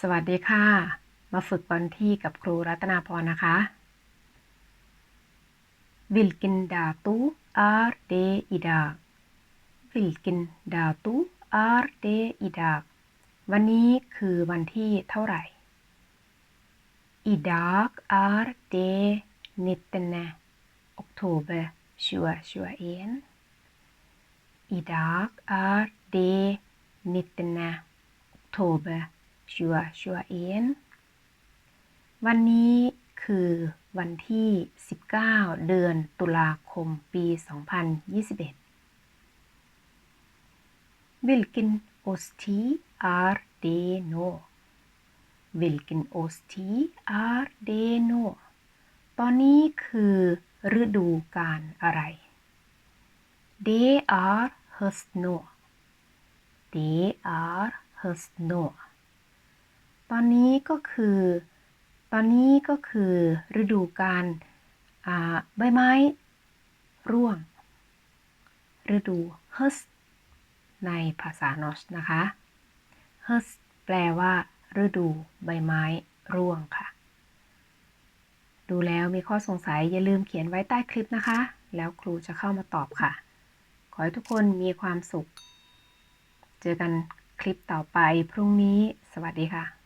สวัสดีค่ะ มาฝึกบอลที่กับครูรัตนาพรนะคะ Vilken dato är det idag Vilken dato är det idag วันนี้คือวันที่เท่าไหร่ Idag är det 19 oktober 2021 Idag är det 19 oktober 2021วันนี้คือวันที่ 19 เดือนตุลาคมปี 2021 Vilken årstid är det nu Vilken årstid är det nu ตอนนี้คือฤดูกาลอะไร Det är höst nu Det är höst nu ตอนนี้ก็คือ ตอนนี้ก็คือ ฤดูกาลอ่าใบไม้ ร่วง ฤดู höst ในภาษานอชนะคะ höst แปลว่า ฤดูใบไม้ร่วงค่ะ ดูแล้วมีข้อสงสัยอย่าลืมเขียนไว้ใต้คลิปนะคะ แล้วครูจะเข้ามาตอบค่ะ ขอให้ทุกคนมีความสุข เจอกันคลิปต่อไปพรุ่งนี้ สวัสดีค่ะ